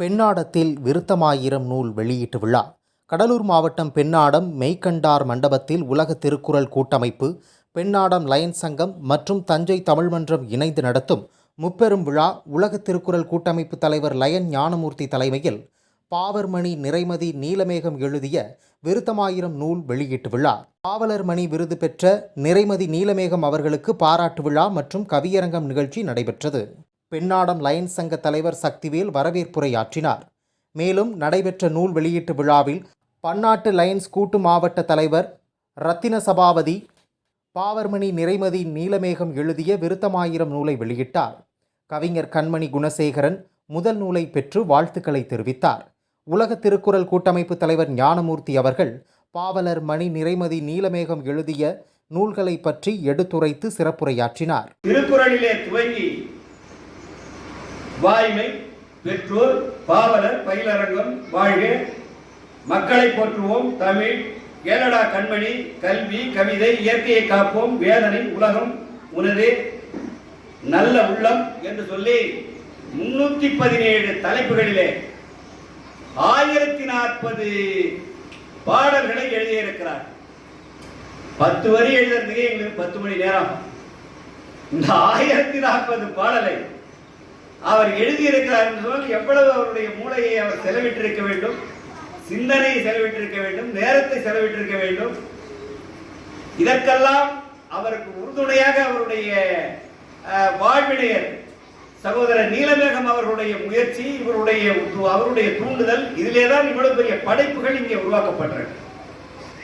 பெண்ணாடத்தில் விருத்தமாயிரம் நூல் வெளியீட்டு விழா. கடலூர் மாவட்டம் பெண்ணாடம் மெய்கண்டார் மண்டபத்தில் உலக திருக்குறள் கூட்டமைப்பு பெண்ணாடம் லயன் சங்கம் மற்றும் தஞ்சை தமிழ்மன்றம் இணைந்து நடத்தும் முப்பெரும் விழா உலக திருக்குறள் கூட்டமைப்பு தலைவர் லயன் ஞானமூர்த்தி தலைமையில் பாவர்மணி நிறைமதி நீலமேகம் எழுதிய விருத்தமாயிரம் நூல் வெளியீட்டு விழா. பாவலர் மணி விருது பெற்ற நிறைமதி நீலமேகம் அவர்களுக்கு பாராட்டு விழா மற்றும் கவியரங்கம் நிகழ்ச்சி நடைபெற்றது. பெண்ணாடம் லயன்ஸ் சங்க தலைவர் சக்திவேல் வரவேற்புரையாற்றினார். மேலும் நடைபெற்ற நூல் வெளியீட்டு விழாவில் பன்னாட்டு லயன்ஸ் கூட்டு மாவட்ட தலைவர் ரத்தின சபாபதி பாவர்மணி நிறைமதி நீலமேகம் எழுதிய விருத்தமாயிரம் நூலை வெளியிட்டார். கவிஞர் கண்மணி குணசேகரன் முதல் நூலை பெற்று வாழ்த்துக்களை தெரிவித்தார். உலக திருக்குறள் கூட்டமைப்பு தலைவர் ஞானமூர்த்தி அவர்கள் பாவலர் மணி நிறைமதி நீலமேகம் எழுதிய நூல்களை பற்றி எடுத்துரைத்து சிறப்புரையாற்றினார். திருக்குறளிலே துவங்கி வாய்மை பெற்றோர் பாவலர் பயிலரங்கம் வாழ்க. மக்களை போற்றுவோம் தமிழ் ஏனடா கண்மணி கல்வி கவிதை இயற்கையை காப்போம் வேதனை உலகம் உனது. நல்ல உள்ளம் என்று சொல்லி முன்னூத்தி பதினேழு தலைப்புகளிலே ஆயிரத்தி நாற்பது பாடல்களை எழுதியிருக்கிறார் பத்து வரி எழுதுறதுக்கே எங்களுக்கு பத்து மணி நேரம் இந்த ஆயிரத்தி நாற்பது பாடலை அவர் எழுதியிருக்கிறார் என்று சொன்னால் எவ்வளவு அவருடைய மூளையை அவர் செலவிட்டிருக்க வேண்டும்? சிந்தனையை செலவிட்டிருக்க வேண்டும் நேரத்தை செலவிட்டிருக்க வேண்டும். இதற்கெல்லாம் அவருக்கு உறுதுணையாக அவருடைய வாழ்வினையர் சகோதரர் நீலமேகம் அவர்களுடைய முயற்சி இவருடைய அவருடைய தூண்டுதல் இதிலே தான் இவ்வளவு பெரிய படைப்புகள் இங்கே உருவாக்கப்பட்டன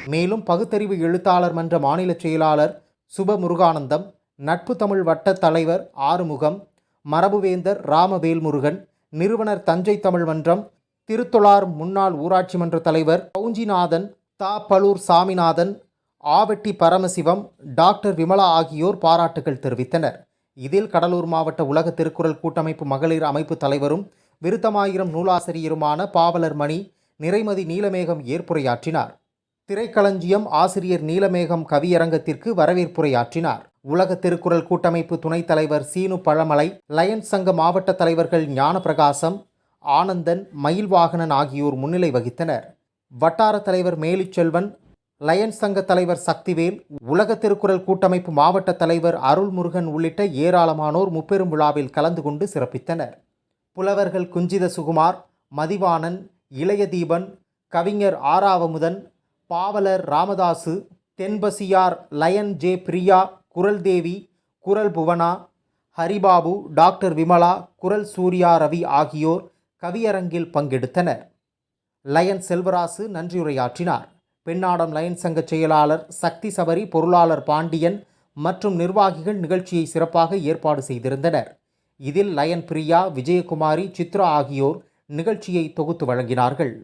மேலும் பகுத்தறிவு எழுத்தாளர் மன்ற மாநில செயலாளர் சுப முருகானந்தம் நட்பு தமிழ் வட்ட தலைவர் ஆறுமுகம் மரபுவேந்தர் ராமவேல்முருகன் நிறுவனர் தஞ்சை தமிழ் மன்றம் திருத்தொளார் முன்னாள் ஊராட்சி மன்ற தலைவர் கவுஞ்சிநாதன் தா. பலூர் சாமிநாதன் ஆவெட்டி பரமசிவம் டாக்டர் விமலா ஆகியோர் பாராட்டுகள் தெரிவித்தனர். இதில் கடலூர் மாவட்ட உலக திருக்குறள் கூட்டமைப்பு மகளிர் அமைப்பு தலைவரும் விருத்தமாயிரம் நூலாசிரியருமான பாவலர் மணி நிறைமதி நீலமேகம் ஏற்புரையாற்றினார். திரைக்களஞ்சியம் ஆசிரியர் நீலமேகம் கவியரங்கத்திற்கு வரவேற்புரையாற்றினார். உலக திருக்குறள் கூட்டமைப்பு துணைத் தலைவர் சீனு பழமலை லயன்ஸ் சங்க மாவட்ட தலைவர்கள் ஞானப்பிரகாசம் ஆனந்தன் மயில்வாகனன் ஆகியோர் முன்னிலை வகித்தனர். வட்டார தலைவர் மேலிச்செல்வன் லயன்ஸ் சங்க தலைவர் சக்திவேல் உலக திருக்குறள் கூட்டமைப்பு மாவட்ட தலைவர் அருள்முருகன் உள்ளிட்ட ஏராளமானோர் முப்பெரும் விழாவில் கலந்து கொண்டு சிறப்பித்தனர். புலவர்கள் குஞ்சித சுகுமார் மதிவாணன் இளையதீபன் கவிஞர் ஆராவமுதன் பாவலர் ராமதாசு தென்பசியார் லயன் ஜே பிரியா குரல் தேவி குரல் புவனா ஹரிபாபு டாக்டர் விமலா குரல் சூர்யா ரவி ஆகியோர் கவியரங்கில் பங்கெடுத்தனர். லயன் செல்வராசு நன்றியுரையாற்றினார். பெண்ணாடம் லயன் சங்க செயலாளர் சக்தி சபரி பொருளாளர் பாண்டியன் மற்றும் நிர்வாகிகள் நிகழ்ச்சியை சிறப்பாக ஏற்பாடு செய்திருந்தனர். இதில் லயன் பிரியா விஜயகுமாரி சித்ரா ஆகியோர் நிகழ்ச்சியை தொகுத்து வழங்கினார்கள்.